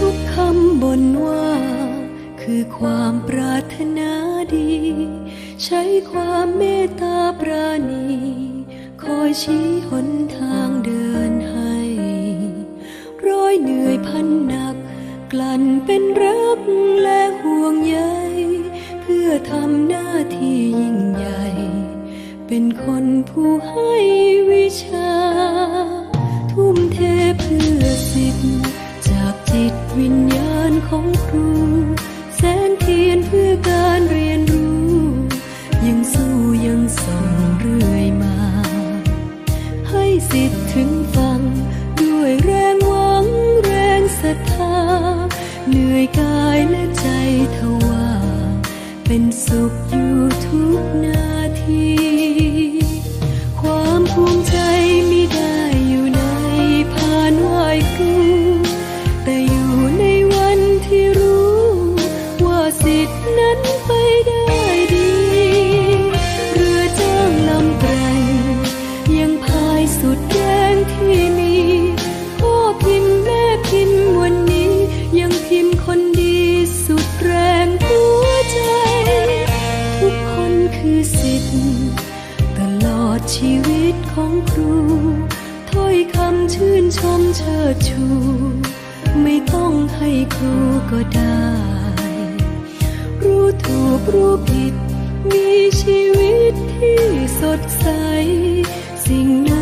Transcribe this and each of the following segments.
ทุกคำบนว่า คือความปรารถนาดี ใช้ความเมตตาปราณี คอยชี้หนันเป็นรักและห่วงใยเพื่อทำหน้าที่ยิ่งใหญ่ เป็นคนผู้ให้วิชา ทุ่มเทเพื่อสิทธิ์จากจิตวิญญาณของครู แสงเทียนเพื่อการเรียนรู้ เป็นสุขอยู่ทุกนาที ชมเชิดชู ไม่ต้องให้ครูก็ได้ รู้ถูกรู้ผิด มีชีวิตที่สดใส สิ่งนั้น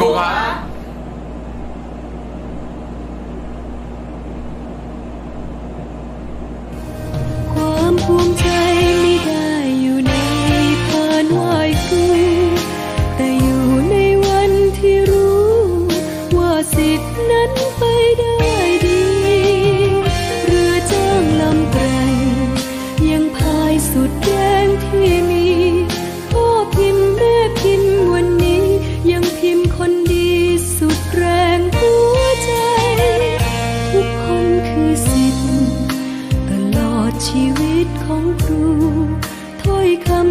Goa.